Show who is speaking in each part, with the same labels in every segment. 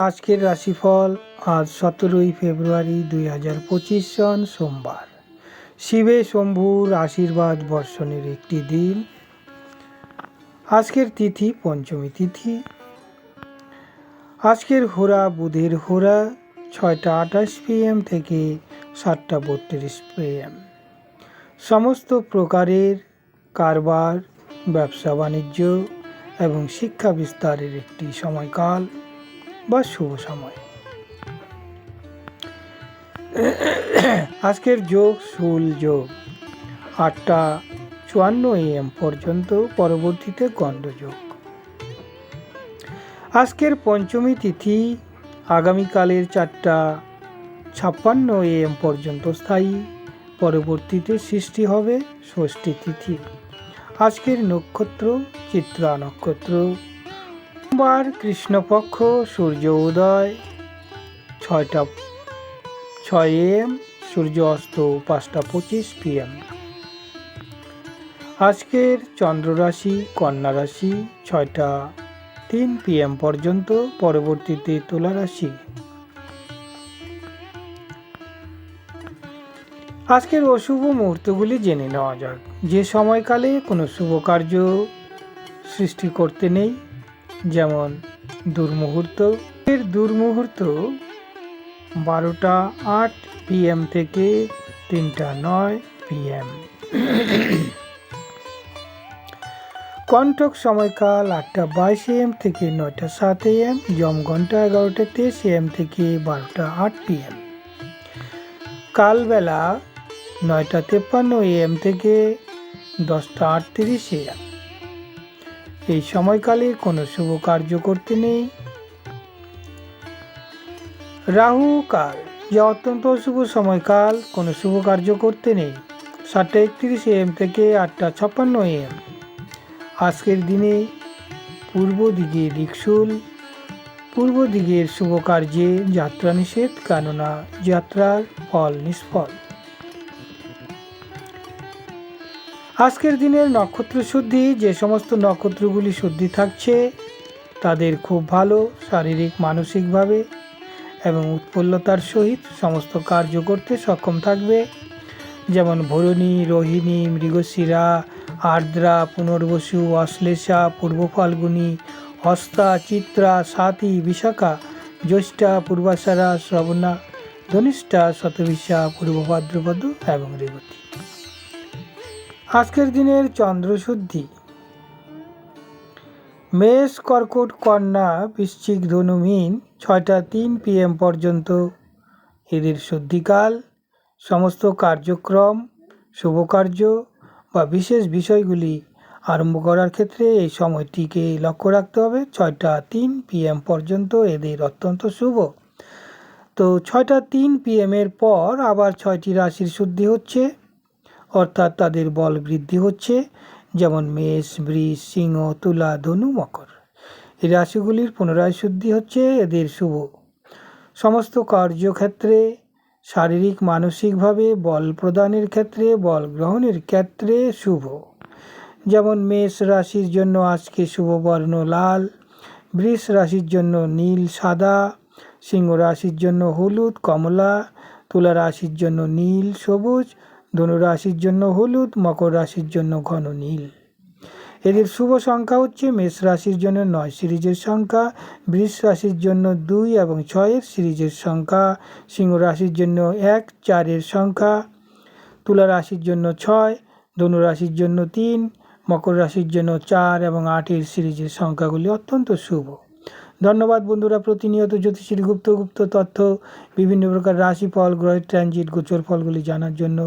Speaker 1: আজকের রাশিফল আজ সতেরোই ফেব্রুয়ারি দুই হাজার পঁচিশ সন সোমবার। শিবে শম্ভুর আশীর্বাদ বর্ষণের একটি দিন। আজকের তিথি পঞ্চমী তিথি। আজকের হোরা বুধের হোরা ছয়টা আঠাশ পিএম থেকে সাতটা বত্রিশ পিএম। সমস্ত প্রকারের কারবার ব্যবসা বাণিজ্য এবং শিক্ষা বিস্তারের একটি সময়কাল। বা শুভ সময়। আজকের যোগ শুল যোগ। আটটা চুয়ান্ন এম পর্যন্ত পরবর্তীতে গণ্ডযোগ আজকের পঞ্চমী তিথি আগামীকালের চারটা ছাপ্পান্ন এম পর্যন্ত স্থায়ী। পরবর্তীতে সৃষ্টি হবে ষষ্ঠী তিথি। আজকের নক্ষত্র, চিত্রা নক্ষত্র সোমবার কৃষ্ণপক্ষ, সূর্য উদয়, ছয়টা, ছয় এম, সূর্য অস্ত পাঁচটা পঁচিশ পিএম। আজকের চন্দ্ররাশি কন্যা রাশি ছয়টা তিন পিএম পর্যন্ত, পরবর্তীতে তুলা রাশি। আজকের অশুভ মুহূর্তগুলি জেনে নেওয়া যাক। যে সময়কালে কোনো শুভ কার্য সৃষ্টি করতে নেই যেমন দুর্মুহূর্ত। এর দুর্মুহূর্ত বারোটা আট পিএম থেকে তিনটা নয় পিএম কণ্ঠক সময়কাল আটটা বাইশ এম থেকে নয়টা সাত এম জম ঘণ্টা এগারোটা তেইশ এম থেকে বারোটা আট পিএম কালবেলা নয়টা তেপ্পান্ন এম থেকে দশটা আটত্রিশ এম এই সময়কালে কোনো শুভ কার্য করতে নেই। রাহু কাল, যা অত্যন্ত অশুভ সময়কাল, কোনো শুভ কার্য করতে নেই। সাতটা একত্রিশ এম থেকে আটটা ছাপ্পান্ন এম। আজকের দিনে পূর্ব দিকে দিকশুল, পূর্ব দিকের শুভ কার্যে যাত্রা নিষেধ, কেননা যাত্রার ফল নিষ্ফল। আজকের দিনের নক্ষত্র শুদ্ধি, যে সমস্ত নক্ষত্রগুলি শুদ্ধি থাকছে, তাদের খুব ভালো, শারীরিক, মানসিকভাবে এবং উৎফুল্লতার সহিত সমস্ত কার্য করতে সক্ষম থাকবে। যেমন ভরণী, রোহিণী, মৃগশিরা, আর্দ্রা, পুনর্বসু, অশ্লেষা, পূর্ব ফাল্গুনী, হস্তা, চিত্রা সাথী বিশাখা, জ্যৈষ্ঠা, পূর্বাশারা, শ্রবণা, ধনিষ্ঠা শতবিশা পূর্ব ভাদ্রপদ এবং রেবতী। আজকের দিনের চন্দ্রশুদ্ধি। মেষ, কর্কট, কন্যা, বৃশ্চিক ধনুমিন ছয়টা তিন পিএম পর্যন্ত। এদের শুদ্ধিকাল, সমস্ত কার্যক্রম, শুভ কার্য বা বিশেষ বিষয়গুলি আরম্ভ করার ক্ষেত্রে এই সময়টিকে লক্ষ্য রাখতে হবে। ছয়টা তিন পিএম পর্যন্ত এদের অত্যন্ত শুভ। তো ছয়টা তিন পিএমের পর আবার ছয়টি রাশির শুদ্ধি হচ্ছে। অর্থাৎ তাদের বল বৃদ্ধি হচ্ছে, যেমন মেষ, বৃষ, সিংহ, তুলা, ধনু, মকর। এই রাশিগুলির পুনরায় শুদ্ধি হচ্ছে এদের শুভ। সমস্ত কার্যক্ষেত্রে, শারীরিক, মানসিকভাবে বল প্রদানের ক্ষেত্রে, বল গ্রহণের ক্ষেত্রে শুভ। যেমন মেষ রাশির জন্য আজকে শুভ বর্ণ লাল, বৃষ রাশির জন্য নীল সাদা, সিংহ রাশির জন্য হলুদ, কমলা, তুলা রাশির জন্য নীল, সবুজ ধনু রাশির জন্য হলুদ, মকর রাশির জন্য ঘন নীল। এদের শুভ সংখ্যা হচ্ছে মেষ রাশির জন্য নয় সিরিজের সংখ্যা, বৃষ রাশির জন্য দুই এবং ছয়ের সিরিজের সংখ্যা, সিংহ রাশির জন্য এক, চারের সংখ্যা, তুলা রাশির জন্য ছয়, ধনু রাশির জন্য তিন, মকর রাশির জন্য চার এবং আটের সিরিজের সংখ্যাগুলি অত্যন্ত শুভ। ধন্যবাদ বন্ধুরা, প্রতিনিয়ত জ্যোতিষীর গুপ্ত গুপ্ত তথ্য, বিভিন্ন প্রকার রাশিফল, গ্রহের ট্রানজিট গোচর ফলগুলি জানার জন্য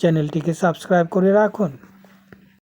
Speaker 1: চ্যানেলটিকে সাবস্ক্রাইব করে রাখুন।